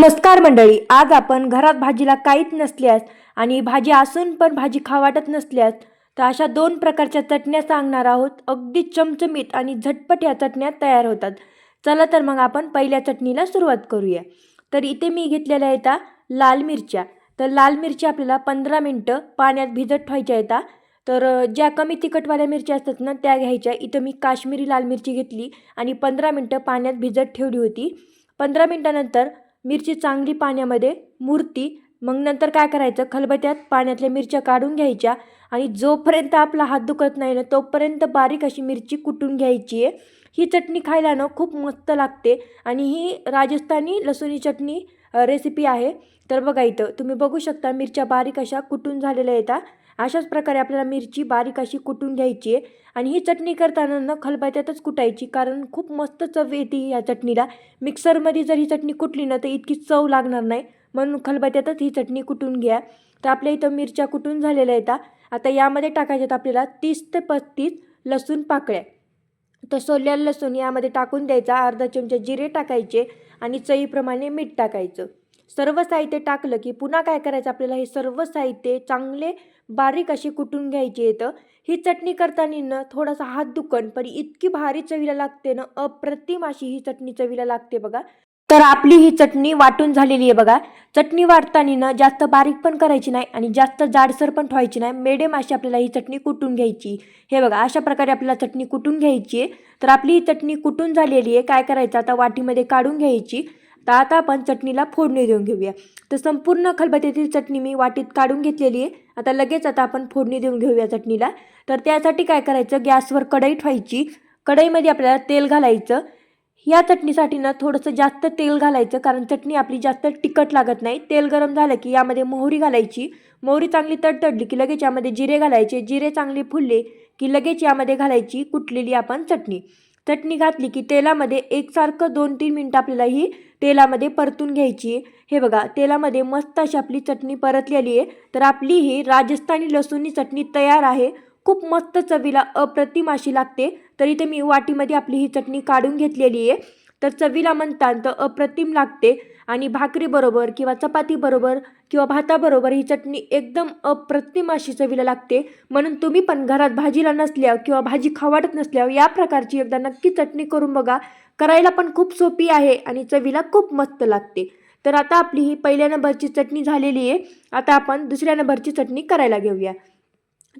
नमस्कार मंडळी आज आपण घरात भाजीला काहीच नसल्यास आणि भाजी असून पण भाजी खा वाटत नसल्यास तर अशा दोन प्रकारच्या चटण्या सांगणार आहोत. अगदी चमचमीत आणि झटपट या चटण्या तयार होतात. चला तर मग आपण पहिल्या चटणीला सुरुवात करूया. तर इथे मी घेतलेल्या येतात लाल मिरच्या. तर लाल मिरच्या आपल्याला पंधरा मिनटं पाण्यात भिजत ठेवायच्या येतात तर ज्या कमी तिखटवाल्या मिरच्या असतात ना त्या घ्यायच्या. इथं मी काश्मीरी लाल मिरची घेतली आणि पंधरा मिनटं पाण्यात भिजत ठेवली होती. पंधरा मिनटानंतर मिरची चांगली पाण्यामध्ये मुरती मग नंतर काय करायचं? खलबत्यात पाण्यातल्या मिरच्या काढून घ्यायच्या आणि जोपर्यंत आपला हात दुखत नाही ना तोपर्यंत बारीक अशी मिरची कुटून घ्यायची आहे. ही चटणी खायला ना खूप मस्त लागते आणि ही राजस्थानी लसूणी चटणी रेसिपी आहे. तर बघा इथं तुम्ही बघू शकता मिरच्या बारीक अशा कुटून झालेल्या येतात अशाच प्रकारे आपल्याला मिरची बारीक अशी कुटून घ्यायची आहे. आणि ही चटणी करताना न खलबत्यातच कुटायची कारण खूप मस्त चव येते या चटणीला. मिक्सरमध्ये जर ही चटणी कुटली ना तर इतकी चव लागणार नाही. म्हणून खलबत्यातच ही चटणी कुटून घ्या. तर आपल्या इथं मिरच्या कुटून झालेल्या आहेत आता यामध्ये टाकायच्यात आपल्याला तीस ते पस्तीस लसूण पाकळ्या. तर सोललेलं लसूण यामध्ये टाकून द्यायचा अर्धा चमचा जिरे टाकायचे आणि चवीप्रमाणे मीठ टाकायचं. सर्व साहित्य टाकलं की पुन्हा काय करायचं आपल्याला? हे सर्व साहित्य चांगले बारीक अशी कुटून घ्यायची येतं ही चटणी करताना ना थोडासा हात दुखन पण इतकी भारी चवीला लागते ना अप्रतिम अशी ही चटणी चवीला लागते बघा. तर आपली ही चटणी वाटून झालेली आहे बघा. चटणी वाटताना ना जास्त बारीक पण करायची नाही आणि जास्त जाडसर पण ठेवायची नाही. मिडियम अशी आपल्याला ही चटणी कुटून घ्यायची. हे बघा अशा प्रकारे आपल्याला चटणी कुटून घ्यायची आहे. तर आपली ही चटणी कुटून झालेली आहे. काय करायचं? आता वाटीमध्ये काढून घ्यायची. तर आता आपण चटणीला फोडणी देऊन घेऊया. तर संपूर्ण खलबत्यातील चटणी मी वाटीत काढून घेतलेली आहे. आता लगेच आता आपण फोडणी देऊन घेऊया चटणीला. तर त्यासाठी काय करायचं? गॅसवर कढई ठेवायची. कढईमध्ये आपल्याला तेल घालायचं. या चटणीसाठी ना थोडंसं जास्त तेल घालायचं कारण चटणी आपली जास्त तिखट लागत नाही. तेल गरम झालं की यामध्ये मोहरी घालायची. मोहरी चांगली तडतडली की लगेच यामध्ये जिरे घालायचे. जिरे चांगले फुलले की लगेच यामध्ये घालायची कुटलेली आपण चटणी. चटणी घातली की तेलामध्ये एकसारखं दोन तीन मिनटं आपल्याला ही तेलामध्ये परतून घ्यायची हे बघा तेलामध्ये मस्त अशी आपली चटणी परतलेली आहे. तर आपली ही राजस्थानी लसूणी चटणी तयार आहे. खूप मस्त चवीला अप्रतिम अशी लागते. तर इथे मी वाटीमध्ये आपली ही चटणी काढून घेतलेली आहे. तर चवीला म्हणतात तर अप्रतिम लागते. आणि भाकरीबरोबर किंवा चपातीबरोबर किंवा भाताबरोबर ही चटणी एकदम अप्रतिम अशी चवीला लागते. म्हणून तुम्ही पण घरात भाजीला नसल्या किंवा भाजी खावाटत नसल्यावर या प्रकारची एकदा नक्की चटणी करून बघा. करायला पण खूप सोपी आहे आणि चवीला खूप मस्त लागते. तर आता आपली ही पहिल्या नंबरची चटणी झालेली आहे. आता आपण दुसऱ्या नंबरची चटणी करायला घेऊया.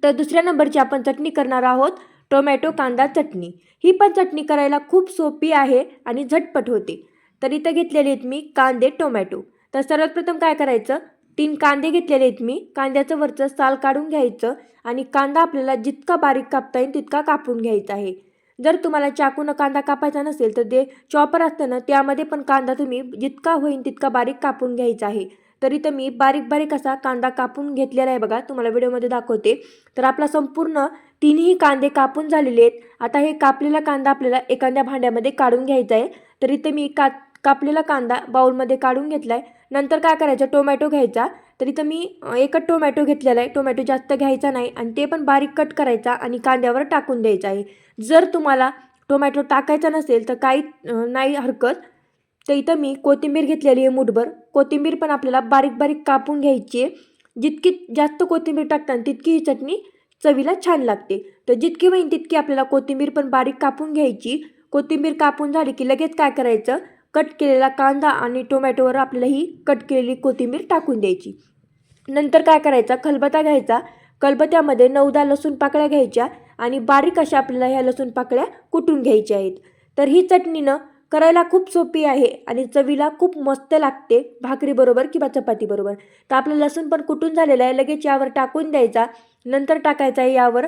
तर दुसऱ्या नंबरची आपण चटणी करणार आहोत. टोमॅटो कांदा चटणी. ही पण चटणी करायला खूप सोपी आहे आणि झटपट होते. तर इथं घेतलेले आहेत मी कांदे टोमॅटो. तर सर्वप्रथम काय करायचं? तीन कांदे घेतलेले आहेत मी. कांद्याचं वरचं साल काढून घ्यायचं आणि कांदा आपल्याला जितका बारीक कापता येईल तितका कापून घ्यायचा आहे. जर तुम्हाला चाकूनं कांदा कापायचा नसेल तर ते चॉपर असतं ना त्यामध्ये पण कांदा तुम्ही जितका होईल तितका बारीक कापून घ्यायचा आहे. तर इथं मी बारीक बारीक असा कांदा कापून घेतलेला आहे बघा तुम्हाला व्हिडिओमध्ये दाखवते. तर आपला संपूर्ण तिन्ही कांदे कापून झालेले आहेत. आता हे कापलेला कांदा आपल्याला एखाद्या भांड्यामध्ये काढून घ्यायचा आहे. तर इथे मी का कापलेला कांदा बाऊलमध्ये काढून घेतला आहे नंतर काय करायचं? टोमॅटो घ्यायचा. तर इथं मी एकच टोमॅटो घेतलेला आहे. टोमॅटो जास्त घ्यायचा नाही आणि ते पण बारीक कट करायचा आणि कांद्यावर टाकून द्यायचा आहे. जर तुम्हाला टोमॅटो टाकायचा नसेल तर काही नाही हरकत. तर इथं मी कोथिंबीर घेतलेली आहे मुठभर. कोथिंबीर पण आपल्याला बारीक बारीक कापून घ्यायची आहे. जितकी जास्त कोथिंबीर टाकताना तितकी ही चटणी चवीला छान लागते. तर जितकी होईल तितकी आपल्याला कोथिंबीर पण बारीक कापून घ्यायची. कोथिंबीर कापून झाली की लगेच काय करायचं? कट केलेला कांदा आणि टोमॅटोवर आपल्याला ही कट केलेली कोथिंबीर टाकून द्यायची. नंतर काय करायचा? खलबता घ्यायचा. खलबत्यामध्ये नऊदा लसूण पाकळ्या घ्यायच्या आणि बारीक अशा आपल्याला ह्या लसूण पाकळ्या कुटून घ्यायच्या आहेत. तर ही चटणीनं करायला खूप सोपी आहे आणि चवीला खूप मस्त लागते भाकरीबरोबर किंवा चपातीबरोबर तर आपलं लसूण पण कुटून झालेलं आहे लगेच यावर टाकून द्यायचा. नंतर टाकायचा आहे यावर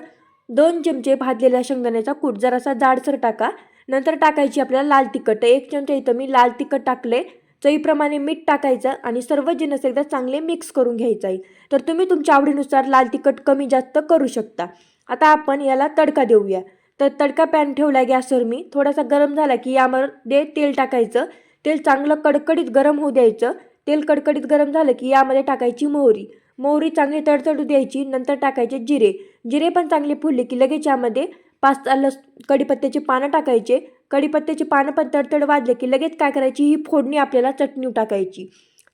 दोन चमचे भाजलेल्या शेंगदाण्याचा कूट. जरासा जाडसर टाका. नंतर टाकायची आपल्याला लाल तिखट. एक चमचा इथं मी लाल तिखट टाकले. चवीप्रमाणे मीठ टाकायचं आणि सर्व जिनस एकदा चांगले मिक्स करून घ्यायचं आहे. तर तुम्ही तुमच्या आवडीनुसार लाल तिखट कमी जास्त करू शकता. आता आपण याला तडका देऊया. तर तडका पॅन ठेवला गॅसवर मी. थोडासा गरम झाला की यामध्ये तेल टाकायचं. तेल चांगलं कडकडीत गरम होऊ द्यायचं. तेल कडकडीत गरम झालं की यामध्ये टाकायची मोहरी. मोहरी चांगली तडतडू द्यायची नंतर टाकायचे जिरे. जिरे पण चांगले फुलले की लगेच यामध्ये पाच लस कडीपत्त्याची पानं टाकायचे. कडीपत्त्याची पानं पण तडतड वाजले की लगेच काय करायची? ही फोडणी आपल्याला चटणी टाकायची.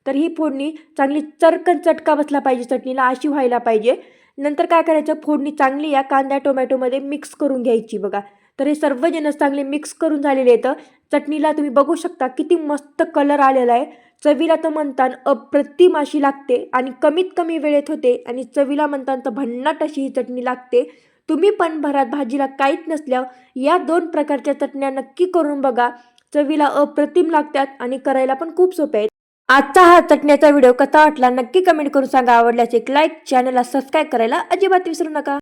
तर ही फोडणी चांगली चरकन चटका बसला पाहिजे चटणीला अशी व्हायला पाहिजे. नंतर काय करायचं? फोडणी चांगली या कांद्या टोमॅटोमध्ये मिक्स करून घ्यायची बघा. तर हे सर्व चांगले मिक्स करून झालेले आहेत. चटणीला तुम्ही बघू शकता किती मस्त कलर आलेला आहे. चवीला तर म्हणतान अप्रतिम अशी लागते आणि कमीत कमी वेळेत होते आणि चवीला म्हणतान तर भन्नाट अशी ही चटणी लागते. तुम्ही पण भरात भाजीला काहीच नसल्यावर या दोन प्रकारच्या चटण्या नक्की करून बघा. चवीला अप्रतिम लागतात आणि करायला पण खूप सोपे आहेत. आजचा हा चटण्याचा व्हिडिओ कसा वाटला नक्की कमेंट करून सांगा. आवडल्यास एक लाईक चॅनलला सबस्क्राईब करायला अजिबात विसरू नका.